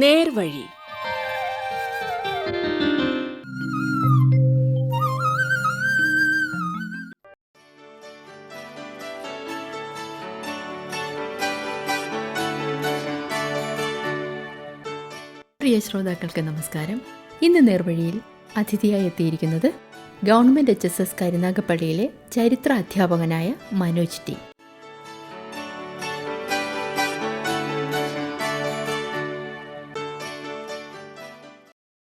നേർവഴി. പ്രിയ ശ്രോതാക്കൾക്ക് നമസ്കാരം. ഇന്ന് നേർവഴിയിൽ അതിഥിയായി എത്തിയിരിക്കുന്നത് ഗവൺമെന്റ് എച്ച് എസ് എസ് കരുനാഗപ്പള്ളിയിലെ ചരിത്ര അധ്യാപകനായ മനോജ് ടി.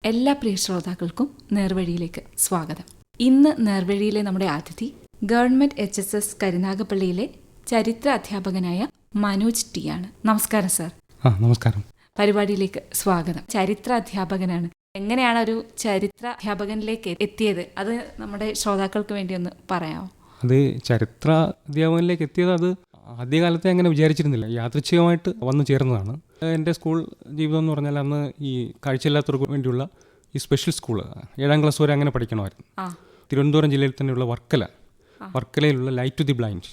എല്ലാ പ്രിയ ശ്രോതാക്കൾക്കും നേർവഴിയിലേക്ക് സ്വാഗതം. ഇന്ന് നേർവഴിയിലെ നമ്മുടെ അതിഥി ഗവൺമെന്റ് എച്ച് എസ് എസ് കരുനാഗപ്പള്ളിയിലെ ചരിത്ര അധ്യാപകനായ മനോജ് ടി ആണ്. നമസ്കാരം സർ. നമസ്കാരം. പരിപാടിയിലേക്ക് സ്വാഗതം. ചരിത്ര അധ്യാപകനാണ്. എങ്ങനെയാണ് ഒരു ചരിത്ര അധ്യാപകനിലേക്ക് എത്തിയത്? അത് നമ്മുടെ ശ്രോതാക്കൾക്ക് വേണ്ടി ഒന്ന് പറയാമോ? അത് ചരിത്ര അധ്യാപകനിലേക്ക് എത്തിയത് അത് ആദ്യകാലത്തെ അങ്ങനെ വിചാരിച്ചിരുന്നില്ല. യാദൃച്ഛികമായിട്ട് വന്നു ചേർന്നതാണ്. എന്റെ സ്കൂൾ ജീവിതം എന്ന് പറഞ്ഞാൽ അന്ന് ഈ കാഴ്ചയില്ലാത്തവർക്ക് വേണ്ടിയുള്ള ഈ സ്പെഷ്യൽ സ്കൂൾ ഏഴാം ക്ലാസ് വരെ അങ്ങനെ പഠിക്കണമായിരുന്നു. തിരുവനന്തപുരം ജില്ലയിൽ തന്നെയുള്ള വർക്കല. വർക്കലയിലുള്ള ലൈറ്റ് ടു ദി ബ്ലൈൻഡ്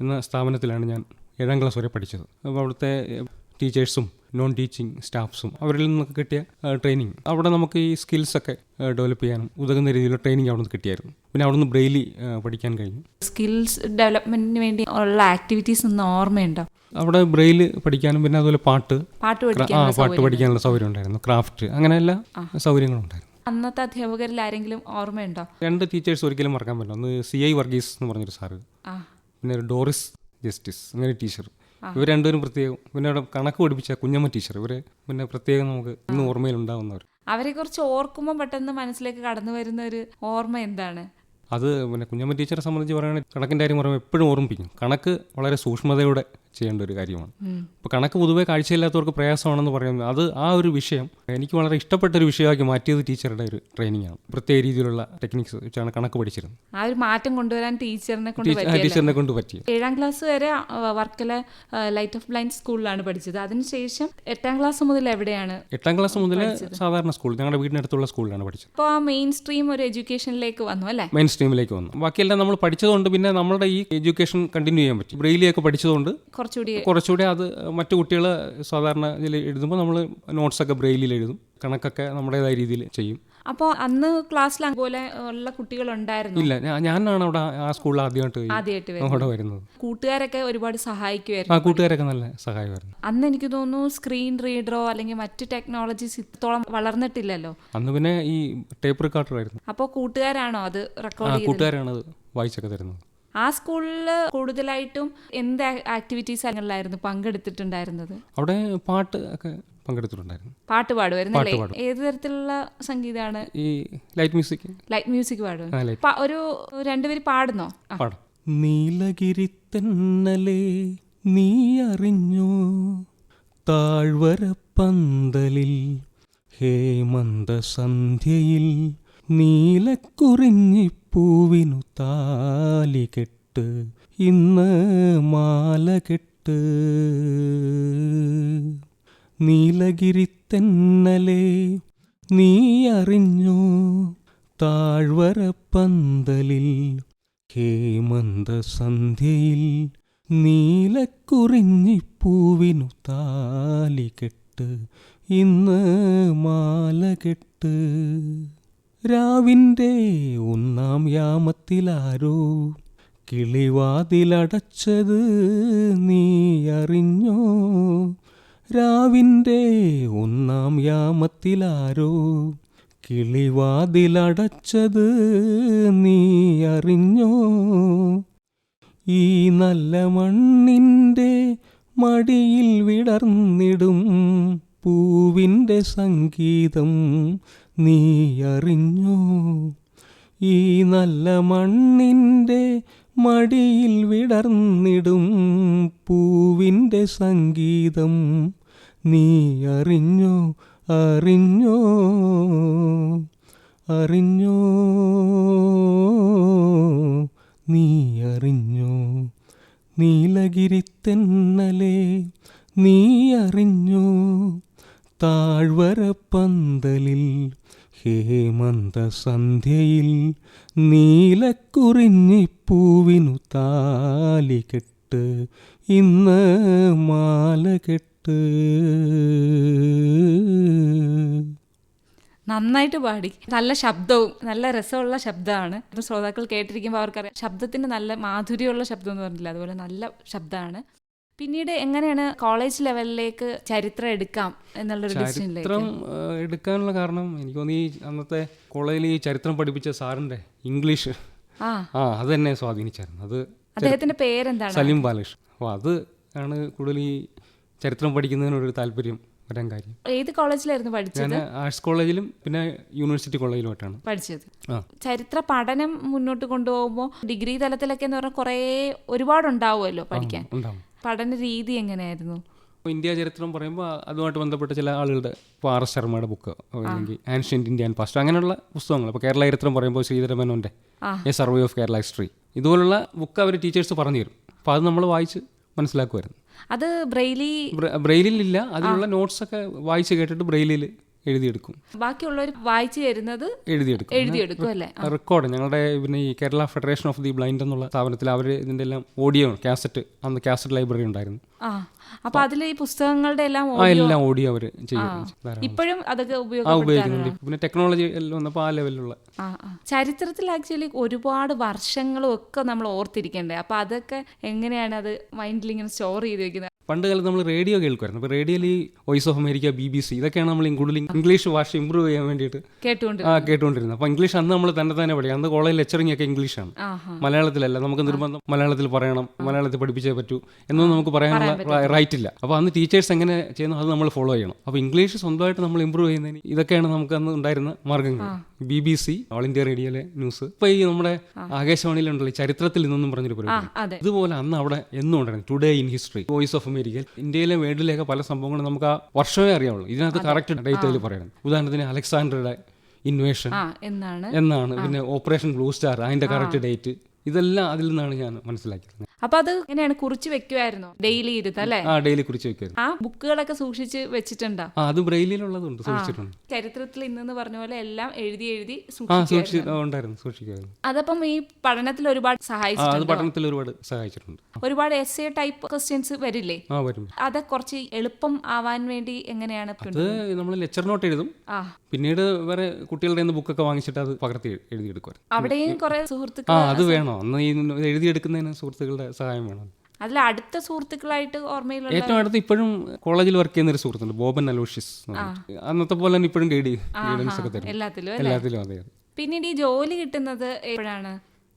എന്ന സ്ഥാപനത്തിലാണ് ഞാൻ ഏഴാം ക്ലാസ് വരെ പഠിച്ചത്. അപ്പോൾ അവിടുത്തെ ടീച്ചേഴ്സും നോൺ ടീച്ചിങ് സ്റ്റാഫ്സും അവരിൽ നിന്നൊക്കെ കിട്ടിയ ട്രെയിനിങ് അവിടെ നമുക്ക് ഈ സ്കിൽസൊക്കെ ഡെവലപ്പ് ചെയ്യാനും ഉതകുന്ന രീതിയിലുള്ള ട്രെയിനിങ് അവിടെ നിന്ന് കിട്ടിയായിരുന്നു. പിന്നെ അവിടെ നിന്ന് ബ്രെയിലി പഠിക്കാൻ കഴിഞ്ഞു. സ്കിൽസ് ഡെവലപ്മെന്റിന് വേണ്ടി ഉള്ള ആക്ടിവിറ്റീസ് ഒന്ന് ഓർമ്മയുണ്ടോ? അവിടെ ബ്രെയിൽ പഠിക്കാനും പിന്നെ അതുപോലെ പാട്ട് പാട്ട് ആ പാട്ട് പഠിക്കാനുള്ള സൗകര്യം ഉണ്ടായിരുന്നു ക്രാഫ്റ്റ് അങ്ങനെ എല്ലാ സൗകര്യങ്ങളും ഉണ്ടായിരുന്നു അന്നത്തെ അധ്യാപകരിൽ ആരെങ്കിലും ഓർമ്മയുണ്ടോ? രണ്ട് ടീച്ചേഴ്സ് ഒരിക്കലും മറക്കാൻ പറ്റില്ല. ഒന്ന് സി ഐ വർഗീസ് എന്ന് പറഞ്ഞൊരു സാറ്. പിന്നെ ഒരു ഡോറിസ് ജസ്റ്റിസ് അങ്ങനെ ടീച്ചർ. ഇവർ രണ്ടുപേരും പ്രത്യേകം പിന്നെ അവിടെ കണക്ക് പഠിപ്പിച്ച കുഞ്ഞമ്മ ടീച്ചർ. ഇവർ പിന്നെ പ്രത്യേകം നമുക്ക് ഇന്ന് ഓർമ്മയിൽ ഉണ്ടാവുന്നവർ. അവരെ കുറിച്ച് ഓർക്കുമ്പോൾ പെട്ടെന്ന് മനസ്സിലേക്ക് കടന്നു വരുന്ന ഒരു ഓർമ്മ എന്താണ്? അത് പിന്നെ കുഞ്ഞമ്മ ടീച്ചറെ സംബന്ധിച്ച് പറയുകയാണെങ്കിൽ കണക്കിന്റെ കാര്യം പറയുമ്പോൾ എപ്പോഴും ഓർമ്മിപ്പിക്കും. കണക്ക് വളരെ സൂക്ഷ്മതയോടെ ചെയ്യേണ്ട ഒരു കാര്യമാണ്. ഇപ്പോൾ കണക്ക് പൊതുവെ കാഴ്ചയില്ലാത്തവർക്ക് പ്രയാസമാണെന്ന് പറയുന്നത് അത് ആ ഒരു വിഷയം എനിക്ക് വളരെ ഇഷ്ടപ്പെട്ട ഒരു വിഷയമാക്കി മാറ്റിയത് ടീച്ചറുടെ ഒരു ട്രെയിനിങ് ആണ്. പ്രത്യേക രീതിയിലുള്ള ടെക്നിക്സ് വെച്ചാണ് കണക്ക് പഠിച്ചിരുന്നത്. ആ ഒരു മാറ്റം കൊണ്ടുവരാൻ ടീച്ചറിനെ കൊണ്ട് ടീച്ചറിനെ കൊണ്ട് പറ്റി ഏഴാം ക്ലാസ് വരെ വർക്കല ലൈറ്റ് ഓഫ് ബ്ലൈൻഡ് സ്കൂളിലാണ് പഠിച്ചത്. അതിനുശേഷം എട്ടാം ക്ലാസ് മുതൽ എവിടെയാണ് എട്ടാം ക്ലാസ് മുതൽ സാധാരണ സ്കൂൾ ഞങ്ങളുടെ വീടിനടുത്തുള്ള സ്കൂളിലാണ് പഠിച്ചത്. അപ്പോൾ ആ മെയിൻ സ്ട്രീം ഒരു എഡ്യൂക്കേഷനിലേക്ക് വന്നു അല്ലേ? മെയിൻ സ്ട്രീമിലേക്ക് വന്നു. ബാക്കിയെല്ലാം നമ്മൾ പഠിച്ചതുകൊണ്ട് പിന്നെ നമ്മുടെ ഈ എഡ്യൂക്കേഷൻ കണ്ടിന്യൂ ചെയ്യാൻ പറ്റും. ബ്രെയിലിയൊക്കെ പഠിച്ചതുകൊണ്ട് കുറച്ചുകൂടി കുറച്ചുകൂടി അത് മറ്റു കുട്ടികൾ സാധാരണ ഇതിൽ എഴുതുമ്പോൾ നമ്മൾ നോട്ട്സൊക്കെ ബ്രെയിലിൽ എഴുതും. കണക്കൊക്കെ നമ്മുടേതായ രീതിയിൽ ചെയ്യും. അപ്പോൾ അന്ന് ക്ലാസ്സിൽ അതുപോലെ ഉള്ള കുട്ടികൾ ഉണ്ടായിരുന്നു ഇല്ല ഞാനാണ് അവിടെ ആ സ്കൂളിൽ ആദ്യമായിട്ട് ആദ്യമായിട്ട് അവിടെ വരുന്നത്. കൂട്ടുകാരൊക്കെ ഒരുപാട് സഹായിക്കുമായിരുന്നു ആ കൂട്ടുകാരൊക്കെ നല്ല സഹായമായിരുന്നു. അന്ന് എനിക്ക് തോന്നുന്നു സ്ക്രീൻ റീഡറോ അല്ലെങ്കിൽ മറ്റ് ടെക്നോളജീസ് ഇത്തോളം വളർന്നിട്ടില്ലല്ലോ. അന്ന് പിന്നെ ഈ ടേപ്പ് റെക്കോർഡർ ആയിരുന്നു അപ്പോൾ കൂട്ടുകാരാണോ അത് റെക്കോർഡ് കൂട്ടുകാരാണ് അത് വായിച്ചൊക്കെ തരുന്നത്. ആ സ്കൂളിൽ കൂടുതലായിട്ടും എന്ത് ആക്ടിവിറ്റീസ് പങ്കെടുത്തിട്ടുണ്ടായിരുന്നത്? അവിടെ പാട്ട് ഒക്കെ പങ്കെടുത്തിട്ടുണ്ടായിരുന്നു. പാട്ട് പാടുമായിരുന്നു ഏത് തരത്തിലുള്ള സംഗീതമാണ് ഈ ലൈറ്റ് മ്യൂസിക് ലൈറ്റ് മ്യൂസിക് പാടും. ഒരു രണ്ടുപേര് പാടുന്നോ? നീലഗിരി തെന്നലേ നീ അറിഞ്ഞോ താഴ്വര പന്തലിൽ ഹേമന്ത സന്ധ്യയിൽ നീലക്കുറിഞ്ഞിപ്പൂവിനു താലി കെട്ട് ഇന്ന് മാല കെട്ട്. നീലഗിരി തെന്നലേ നീ അറിഞ്ഞു താഴ്വര പന്തലിൽ ഹേമന്ത സന്ധ്യയിൽ നീലക്കുറിഞ്ഞിപ്പൂവിനു താലി കെട്ട് ഇന്ന് മാല കെട്ട്. രാവിന്റെ ഒന്നാം യാമത്തിലാരോ കിളിവാതിലടച്ചത് നീ അറിഞ്ഞോ? രാവിന്റെ ഒന്നാം യാമത്തിലാരോ കിളിവാതിലടച്ചത് നീ അറിഞ്ഞോ? ഈ നല്ല മണ്ണിന്റെ മടിയിൽ വിടർന്നിടും പൂവിന്റെ സംഗീതം നീ അറിഞ്ഞു ഈ നല്ല മണ്ണിന്റെ മടിയിൽ വിടർന്നിടും പൂവിന്റെ സംഗീതം. നീ അറിഞ്ഞോ അറിഞ്ഞോ. അറിഞ്ഞോ നീ അറിഞ്ഞോ നീലഗിരി തെന്നലേ നീ അറിഞ്ഞോ താഴ്വര പന്തലിൽ ഹേമന്ത സന്ധ്യയിൽ നീലക്കുറിഞ്ഞിപ്പൂവിനു താലി കെട്ട് ഇന്ന് മാല കെട്ട്. നന്നായിട്ട് പാടി. നല്ല ശബ്ദവും നല്ല രസമുള്ള ശബ്ദമാണ്. ശ്രോതാക്കൾ കേട്ടിരിക്കുമ്പോൾ അവർക്കറിയാം. ശബ്ദത്തിന് നല്ല മാധുര്യമുള്ള ശബ്ദം എന്ന് പറഞ്ഞില്ല? അതുപോലെ നല്ല ശബ്ദമാണ്. പിന്നീട് എങ്ങനെയാണ് കോളേജ് ലെവലിലേക്ക് ചരിത്രം എടുക്കാം എന്നുള്ള ചരിത്രം എടുക്കാനുള്ള കാരണം എനിക്ക് തോന്നി അന്നത്തെ കോളേജിൽ ഈ ചരിത്രം പഠിപ്പിച്ച സാറിന്റെ ഇംഗ്ലീഷ്. ആ. ആ അത് എന്നെ സ്വാധീനിച്ചായിരുന്നു. അത് അദ്ദേഹത്തിന്റെ പേരെന്താണ്? സലീം ബാലകൃഷ്ണൻ. അപ്പോൾ അത് ആണ് കൂടുതൽ ഈ ചരിത്രം പഠിക്കുന്നതിനൊരു താല്പര്യം വരാൻ കാര്യം. ഏത് കോളേജിലായിരുന്നു പഠിച്ചത്? ഞാൻ ആർട്സ് കോളേജിലും പിന്നെ യൂണിവേഴ്സിറ്റി കോളേജിലുമായിട്ടാണ് പഠിച്ചത്. ചരിത്ര പഠനം മുന്നോട്ട് കൊണ്ടുപോകുമ്പോൾ ഡിഗ്രി തലത്തിലൊക്കെ എന്ന് പറഞ്ഞാൽ കുറേ ഒരുപാടുണ്ടാവുമല്ലോ പഠിക്കാൻ. ഉണ്ടാവും. പഠന രീതി എങ്ങനെയായിരുന്നു? ഇന്ത്യ ചരിത്രം പറയുമ്പോൾ അതുമായിട്ട് ബന്ധപ്പെട്ട ചില ആളുകളുടെ ഇപ്പോൾ ആർ എസ് ശർമ്മയുടെ ബുക്ക് അല്ലെങ്കിൽ ആൻഷ്യന്റ് ഇന്ത്യൻ പാസ്റ്റ് അങ്ങനെയുള്ള പുസ്തകങ്ങൾ. ഇപ്പോൾ കേരള ചരിത്രം പറയുമ്പോൾ ശ്രീധരമേനോന്റെ. A survey of Kerala history ഇതുപോലുള്ള ബുക്ക് അവർ ടീച്ചേഴ്സ് പറഞ്ഞു തരും. അപ്പോൾ അത് നമ്മൾ വായിച്ച് മനസ്സിലാക്കുമായിരുന്നു അത് ബ്രെയിലി ബ്രെയിലിൽ ഇല്ല അതിനുള്ള നോട്ട്സ് ഒക്കെ വായിച്ച് കേട്ടിട്ട് ബ്രെയിലിൽ എഴുതിയെടുക്കും. ബാക്കിയുള്ളവർ വായിച്ചു തരുന്നത് എഴുതിയെടുക്കും. എഴുതിയെടുക്കും അല്ലേ? റെക്കോർഡ്. ഞങ്ങളുടെ പിന്നെ ഈ Kerala federation of the blind എന്നുള്ള സ്ഥാപനത്തിൽ അവർ ഇതിന്റെ എല്ലാം ഓഡിയോ കാസറ്റ് അന്ന് കാസറ്റ് ലൈബ്രറി ഉണ്ടായിരുന്നു. അപ്പൊ അതിൽ ഈ പുസ്തകങ്ങളുടെ എല്ലാം എല്ലാം ഓഡിയോ അവർ ചെയ്യും. ഇപ്പോഴും അതൊക്കെ ഉപയോഗിക്കുന്നുണ്ട്. പിന്നെ ടെക്നോളജി എല്ലാം വന്നപ്പോൾ ആ ലെവലിലുള്ള. ചരിത്രത്തിൽ ആക്ച്വലി ഒരുപാട് വർഷങ്ങളും ഒക്കെ നമ്മൾ ഓർത്തിരിക്കണ്ടേ? അപ്പൊ അതൊക്കെ എങ്ങനെയാണ് അത് മൈൻഡിൽ ഇങ്ങനെ സ്റ്റോർ ചെയ്ത് വെക്കുന്നത്? പണ്ട് കാലത്ത് നമ്മൾ റേഡിയോ കേൾക്കുമായിരുന്നു. അപ്പോൾ റേഡിയോയിൽ ഈ voice of America B B C ഇതൊക്കെയാണ് നമ്മൾ കൂടുതൽ ഇംഗ്ലീഷ് ഭാഷ ഇമ്പ്രൂവ് ചെയ്യാൻ വേണ്ടിയിട്ട് ആ കേട്ടുകൊണ്ടിരുന്നത്. അപ്പോൾ ഇംഗ്ലീഷ് അന്ന് നമ്മൾ തന്നെ തന്നെ പഠിക്കും അന്ന് കോളേജ് ലെക്ചറിങ് ഒക്കെ ഇംഗ്ലീഷാണ് ആണ്. മലയാളത്തിലല്ല. നമുക്ക് നിർബന്ധം മലയാളത്തിൽ പറയണം. മലയാളത്തിൽ പഠിപ്പിച്ചേ പറ്റൂ എന്നൊന്നും നമുക്ക് പറയാനുള്ള റൈറ്റ് ഇല്ല. അപ്പോൾ അന്ന് ടീച്ചേഴ്സ് എങ്ങനെ ചെയ്യുന്നു അത് നമ്മൾ ഫോളോ ചെയ്യണം. അപ്പോൾ ഇംഗ്ലീഷ് സ്വന്തമായിട്ട് നമ്മൾ ഇമ്പ്രൂവ് ചെയ്യുന്നതിന് ഇതൊക്കെയാണ് നമുക്ക് അന്ന് ഉണ്ടായിരുന്ന മാർഗങ്ങൾ B B C all India റേഡിയോയിലെ news ഇപ്പോൾ ഈ നമ്മുടെ ആകാശവാണിയിലുണ്ടല്ലോ ചരിത്രത്തിൽ നിന്നും പറഞ്ഞൊരു പരിപാടി. ഇതുപോലെ അന്ന് അവിടെ എന്നും ഉണ്ടായിരുന്നു. Today in history voice of America ഇന്ത്യയിലെ വേൾഡിലേക്ക് പല സംഭവങ്ങളും നമുക്ക് ആ വർഷമേ അറിയാവുള്ളൂ. ഇതിനകത്ത് കറക്റ്റ് ഡേറ്റയിൽ പറയണം. ഉദാഹരണത്തിന് അലക്സാണ്ടറുടെ ഇൻവേഷൻ എന്നാണ്? പിന്നെ ഓപ്പറേഷൻ ബ്ലൂ സ്റ്റാർ അതിന്റെ കറക്റ്റ് ഡേറ്റ് ഇതെല്ലാം അതിൽ നിന്നാണ് ഞാൻ മനസ്സിലാക്കിയത്. അപ്പൊ അത് എങ്ങനെയാണ്? കുറിച്ച് വെക്കുമായിരുന്നു ഡെയിലി ഇരുന്ന് അല്ലേ? ആ ഡെയിലി കുറിച്ച് വെക്കുമായിരുന്നു ആ ബുക്കുകളൊക്കെ സൂക്ഷിച്ച് വെച്ചിട്ടുണ്ടോ? ആ അത് ബ്രെയിലിലുള്ളതുണ്ട് സൂക്ഷിച്ചിട്ടുണ്ട്. ചരിത്രത്തിൽ ഇന്നെന്ന് പറഞ്ഞ പോലെ എല്ലാം എഴുതി എഴുതി ആ സൂക്ഷിച്ചു ഉണ്ടായിരുന്നു സൂക്ഷിക്കുമായിരുന്നു അതപ്പം ഈ പഠനത്തിൽ ഒരുപാട് ആ അത് സഹായിച്ചിട്ടുണ്ട്? പഠനത്തിൽ ഒരുപാട് സഹായിച്ചിട്ടുണ്ട്. ഒരുപാട് എസ് എ ടൈപ്പ് ക്വസ്റ്റ്യൻസ് വരില്ലേ? ആ വരും. അത് കുറച്ച് എളുപ്പം ആവാൻ വേണ്ടി എങ്ങനെയാണ് അത് നമ്മൾ ലെക്ചർ നോട്ട് എഴുതും. ആ. പിന്നീട് വേറെ കുട്ടികളുടെ നിന്ന് ബുക്കൊക്കെ വാങ്ങിച്ചിട്ട് അത് പകർത്തി എഴുതിയെടുക്കുമായിരുന്നു അവിടെയും കുറെ ആ സുഹൃത്തുക്കൾ അത് വേണോ? അന്ന് ഈ എഴുതിയെടുക്കുന്നതിന് സുഹൃത്തുക്കളുടെ സഹായം വേണം. അതിൽ അടുത്ത സുഹൃത്തുക്കളായിട്ട് ഓർമ്മയിലുള്ള ഏറ്റവും അടുത്ത് ഇപ്പോഴും കോളേജിൽ വർക്ക് ചെയ്യുന്ന ഒരു സുഹൃത്തുണ്ട് ബോബൻ അലോഷ്യസ് അന്നത്തെ പോലെ തന്നെ ഇപ്പോഴും ഗൈഡ് ഗൈഡൻസ് ഒക്കെ തരും എല്ലാത്തിലും എല്ലാത്തിലും അതെ പിന്നീട് ഈ ജോലി കിട്ടുന്നത് എപ്പോഴാണ്?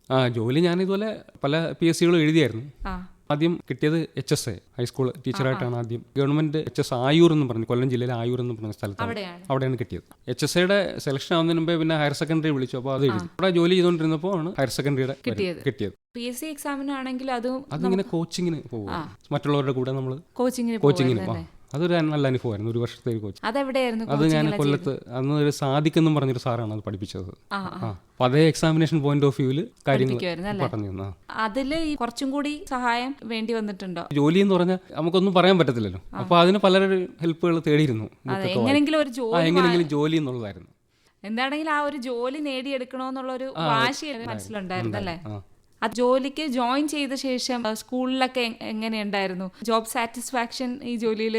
ആ ജോലി ഞാൻ ഇതുപോലെ പല പി എസ് സികളും എഴുതിയായിരുന്നു. ആദ്യം കിട്ടിയത് H S A high school ടീച്ചറായിട്ടാണ് ആദ്യം. ഗവൺമെന്റ് എച്ച് എസ് ആയൂർ എന്ന് പറഞ്ഞു കൊല്ലം ജില്ലയിലെ ആയൂർ എന്ന് പറഞ്ഞ സ്ഥലത്താണ് അവിടെയാണ്. കിട്ടിയത്. എച്ച് എസ് എയുടെ സെലക്ഷൻ ആവുന്നതിന് മുമ്പേ പിന്നെ ഹയർ സെക്കൻഡറി വിളിച്ചു അപ്പോൾ അത് എഴുതി. അവിടെ ജോലി ചെയ്തുകൊണ്ടിരുന്നപ്പോൾ ആണ് ഹയർ സെക്കൻഡറിയുടെ കിട്ടിയത്. പി എസ് സി എക്സാമിനാണെങ്കിൽ അതും അതിങ്ങനെ കോച്ചിങ്ങിന് പോകും മറ്റുള്ളവരുടെ കൂടെ നമ്മൾ കോച്ചിങ്ങിന് കോച്ചിങ്ങിന് അതൊരു നല്ല അനുഭവമായിരുന്നു ഒരു വർഷത്തെ ഒരു കോച്ചിങ് അതെവിടെയായിരുന്നു അത് ഞാൻ കൊല്ലത്ത് അന്ന് ഒരു സാധിക്കുന്നു പറഞ്ഞൊരു സാറാണ് അത് പഠിപ്പിച്ചത്. അപ്പൊ അതേ എക്സാമിനേഷൻ പോയിന്റ് ഓഫ് വ്യൂവിൽ കാര്യങ്ങൾ പറഞ്ഞു അതിൽ കുറച്ചും കൂടി സഹായം വേണ്ടി വന്നിട്ടുണ്ടോ? ജോലി എന്ന് പറഞ്ഞാൽ നമുക്കൊന്നും പറയാൻ പറ്റത്തില്ലല്ലോ. അപ്പൊ അതിന് പലരും ഹെൽപ്പുകൾ തേടിയിരുന്നു എങ്ങനെങ്കിലും ഒരു ജോലി എന്നുള്ളതായിരുന്നു. എന്താണെങ്കിലും ആ ഒരു ജോലി നേടിയെടുക്കണോന്നുള്ള ഒരു വാശി മനസ്സിലുണ്ടായിരുന്നു അല്ലേ ആ ജോലിക്ക് ജോയിൻ ചെയ്ത ശേഷം സ്കൂളിലൊക്കെ എങ്ങനെയുണ്ടായിരുന്നു? ജോബ് സാറ്റിസ്ഫാക്ഷൻ ഈ ജോലിയിൽ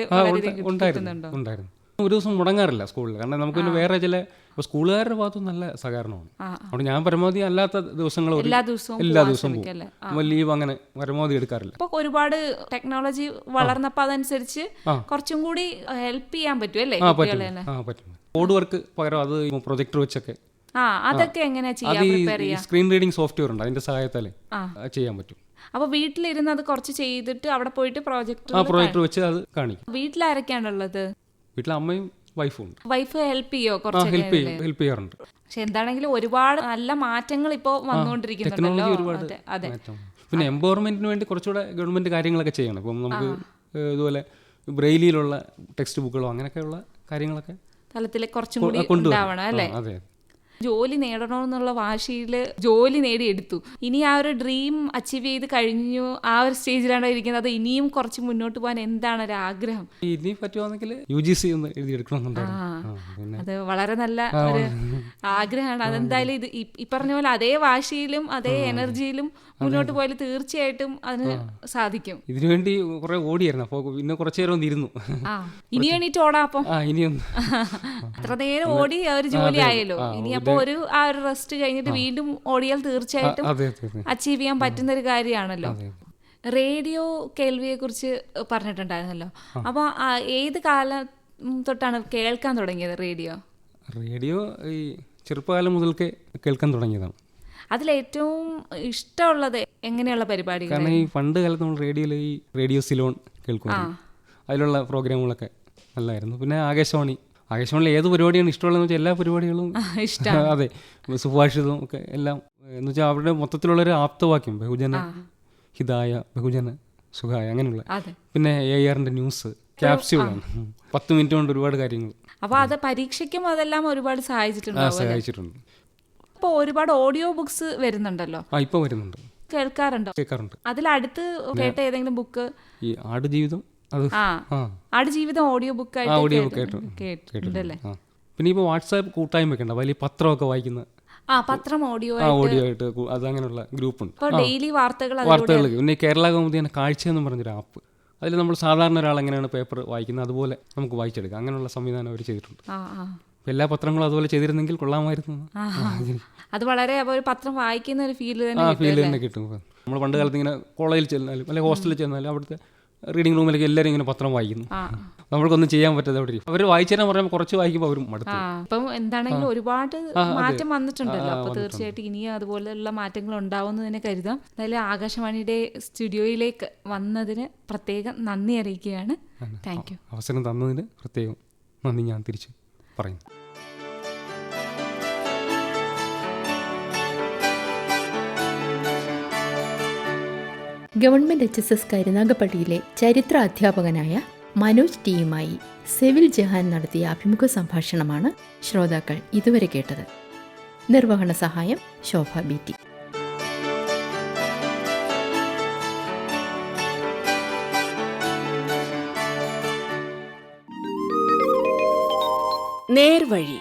ഉണ്ടായിരുന്നു ഒരു ദിവസം മുടങ്ങാറില്ല സ്കൂളിൽ. കാരണം നമുക്ക് വേറെ ചില സ്കൂളുകാരുടെ ഭാഗത്തും നല്ല സഹകരണമാണ്. അതുകൊണ്ട് ഞാൻ പരമാവധി അല്ലാത്ത ദിവസങ്ങൾ എല്ലാ ദിവസവും എല്ലാ പോകും. ലീവ് അങ്ങനെ പരമാവധി എടുക്കാറില്ല. ഇപ്പൊ ഒരുപാട് ടെക്നോളജി വളർന്നപ്പോ അതനുസരിച്ച് കുറച്ചും കൂടി ഹെൽപ്പ് ചെയ്യാൻ പറ്റും അല്ലേ പറ്റും. കോഡ് വർക്ക് പകരം അത് പ്രൊജക്ടർ വെച്ചൊക്കെ അതൊക്കെ എങ്ങനെയാ അത് ചെയ്യാ? സ്ക്രീൻ റീഡിംഗ് സോഫ്റ്റ്വെയർ ഉണ്ട് അതിന്റെ സഹായത്താലേ ആ. ചെയ്യാൻ പറ്റും. അപ്പൊ വീട്ടിലിരുന്ന് അത് കുറച്ച് ചെയ്തിട്ട് അവിടെ പോയിട്ട് പ്രോജക്ട് ആ പ്രൊജക്ടർ വെച്ച് അത് കാണിക്കും. വീട്ടിലാരൊക്കെയാണുള്ളത്? വീട്ടിൽ അമ്മയും വൈഫും ഉണ്ട്. വൈഫ് ഹെൽപ്പ് ചെയ്യോ കുറച്ച് ഹെൽപ്പ് ചെയ്യും ഹെൽപ്പ് ചെയ്യാറുണ്ട്. പക്ഷെ എന്താണെങ്കിലും ഒരുപാട് നല്ല മാറ്റങ്ങൾ ഇപ്പോ വന്നുകൊണ്ടിരിക്കുന്നുണ്ടല്ലോ അതെ പിന്നെ എംപവർമെന്റിന് വേണ്ടി കുറച്ചുകൂടെ ഗവൺമെന്റ് കാര്യങ്ങളൊക്കെ ചെയ്യണം. ഇപ്പം നമുക്ക് ഇതുപോലെ ബ്രെയിലിലുള്ള ടെക്സ്റ്റ് ബുക്കുകളോ അങ്ങനെയൊക്കെയുള്ള കാര്യങ്ങളൊക്കെ തലത്തിൽ കുറച്ചും കൂടി ഉണ്ടാവണം അല്ലേ? അതെ. ജോലി നേടണമെന്നുള്ള വാശിയിൽ ജോലി നേടിയെടുത്തു. ഇനി ആ ഒരു ഡ്രീം അച്ചീവ് ചെയ്ത് കഴിഞ്ഞു ആ ഒരു സ്റ്റേജിലാണ് ഇരിക്കുന്നത്. അത് ഇനിയും കുറച്ച് മുന്നോട്ട് പോകാൻ എന്താണ് ഒരു ആഗ്രഹം? ഇനി പറ്റുവാണെങ്കിൽ യു ജി സി അത് വളരെ നല്ല ഒരു ആഗ്രഹമാണ്. അതെന്തായാലും ഇത് ഈ- പറഞ്ഞ പോലെ അതേ വാശിയിലും അതേ എനർജിയിലും മുന്നോട്ട് പോയാൽ തീർച്ചയായിട്ടും അതിന് സാധിക്കും. ഇതിനു വേണ്ടി കുറെ ഓടിയായിരുന്നു. അപ്പോൾ പിന്നെ കുറച്ചു നേരം ഇരുന്നു ഇനി എണീറ്റ് ഓടാം അപ്പം. ആ ഇനിയൊന്ന്. അത്ര നേരം ഓടി ആ ഒരു ജോലി ആയല്ലോ. ഇനി ഒരു ആ ഒരു റെസ്റ്റ് കഴിഞ്ഞിട്ട് വീണ്ടും ഓടിയാൽ തീർച്ചയായിട്ടും അച്ചീവ് ചെയ്യാൻ പറ്റുന്ന ഒരു കാര്യമാണല്ലോ. റേഡിയോ കേൾവിയെ കുറിച്ച് പറഞ്ഞിട്ടുണ്ടായിരുന്നല്ലോ. അപ്പൊ ആ ഏത് കാലം തൊട്ടാണ് കേൾക്കാൻ തുടങ്ങിയത് റേഡിയോ? റേഡിയോ ഈ ചെറുപ്പകാലം മുതൽക്കേ കേൾക്കാൻ തുടങ്ങിയതാണ്. അതിലേറ്റവും ഇഷ്ടമുള്ളത് എങ്ങനെയുള്ള പരിപാടി കാരണം ഈ പണ്ട് കാലത്ത് നമ്മൾ റേഡിയോയിൽ ഈ റേഡിയോ സിലോൺ കേൾക്കുന്നു അതിലുള്ള പ്രോഗ്രാമുകളൊക്കെ നല്ലതായിരുന്നു. പിന്നെ ആകാശവാണി. ആകാശവാണിയിൽ ഏത് പരിപാടിയാണ് ഇഷ്ടമുള്ളതെന്ന് വെച്ചാൽ എല്ലാ പരിപാടികളും അതെ സുഭാഷിതവും ഒക്കെ എല്ലാം എന്ന് വെച്ചാൽ അവരുടെ മൊത്തത്തിലുള്ള ഒരു ആപ്തവാക്യം ബഹുജന ഹിതായ ബഹുജന സുഖായ അങ്ങനെയുള്ള. പിന്നെ എ ആറിന്റെ ന്യൂസ് ക്യാപ്സ്യൂളാണ്. പത്ത് മിനിറ്റ് കൊണ്ട് ഒരുപാട് കാര്യങ്ങൾ. അപ്പൊ അത് പരീക്ഷയ്ക്കും അതെല്ലാം ഒരുപാട് സഹായിച്ചിട്ടുണ്ട് സഹായിച്ചിട്ടുണ്ട്. ഇപ്പൊ ഒരുപാട് ഓഡിയോ ബുക്സ് വരുന്നുണ്ടല്ലോ? ആ ഇപ്പോൾ വരുന്നുണ്ട്. കേൾക്കാറുണ്ടോ? കേൾക്കാറുണ്ട്. അതിലടുത്ത് കേട്ട ഏതെങ്കിലും ബുക്ക്? ഈ ആടുജീവിതം ഓഡിയോ ബുക്ക് ആയിട്ട് ഓഡിയോ ബുക്ക് കേട്ടു കേട്ടിട്ടുണ്ടല്ലേ പിന്നെ ഇപ്പോൾ വാട്സാപ്പ് കൂട്ടായ്മയൊക്കെ ഉണ്ട്? വലിയ പത്രമൊക്കെ വായിക്കുന്ന ആ പത്രം ഓഡിയോ ഓഡിയോ ആയിട്ട് അങ്ങനെയുള്ള ഗ്രൂപ്പുണ്ട്. ഇപ്പൊ ഡെയിലി വാർത്തകൾ വാർത്തകൾ പിന്നെ കേരള കൗമുദി തന്നെ കാഴ്ച എന്ന് പറഞ്ഞൊരു ആപ്പ് അതിൽ നമ്മൾ സാധാരണ ഒരാൾ എങ്ങനെയാണ് പേപ്പർ വായിക്കുന്നത്? അതുപോലെ നമുക്ക് വായിച്ചെടുക്കാം. അങ്ങനെയുള്ള സംവിധാനം അവർ ചെയ്തിട്ടുണ്ട്. എല്ലാ പത്രങ്ങളും അതുപോലെ ചെയ്തിരുന്നെങ്കിൽ കൊള്ളാമായിരുന്നു. അത് വളരെ ഒരു പത്രം വായിക്കുന്ന ഒരു ഫീൽ തന്നെ കിട്ടും ഫീൽ തന്നെ കിട്ടും. നമ്മൾ പണ്ട് കാലത്ത് ഇങ്ങനെ കോളേജിൽ ചെന്നാലും അല്ലെങ്കിൽ ഹോസ്റ്റലിൽ ചെന്നാലും അവിടുത്തെ റീഡിംഗ് റൂമിലേക്ക് എല്ലാവരും ഇങ്ങനെ പത്രം വായിക്കുന്നു. നമ്മൾക്കൊന്നും ചെയ്യാൻ പറ്റാതെ അവിടെ അവർ വായിച്ചു തരാൻ പറയുമ്പോൾ കുറച്ച് വായിക്കുമ്പോൾ അവരും മടുത്തു അപ്പം എന്താണെങ്കിലും ഒരുപാട്. മാറ്റം വന്നിട്ടുണ്ടല്ലോ. ആ, അപ്പൊ വന്നിട്ടുണ്ട്. തീർച്ചയായിട്ടും ഇനി അതുപോലെയുള്ള മാറ്റങ്ങൾ ഉണ്ടാവുമെന്ന് തന്നെ കരുതാം. എന്തായാലും ആകാശവാണിയുടെ സ്റ്റുഡിയോയിലേക്ക് വന്നതിന് പ്രത്യേകം നന്ദി അറിയിക്കുകയാണ്. താങ്ക് യു അവസരം തന്നതിന് പ്രത്യേകം നന്ദി ഞാൻ തിരിച്ച് പറയുന്നു. ഗവൺമെന്റ് എച്ച് എസ് എസ് കരുനാഗപ്പള്ളിയിലെ ചരിത്ര അധ്യാപകനായ മനോജ് ടിയുമായി സെവിൽ ജഹാൻ നടത്തിയ അഭിമുഖ സംഭാഷണമാണ് ശ്രോതാക്കൾ ഇതുവരെ കേട്ടത്. നിർവഹണ സഹായം ശോഭ ബി ടി. നേർവഴി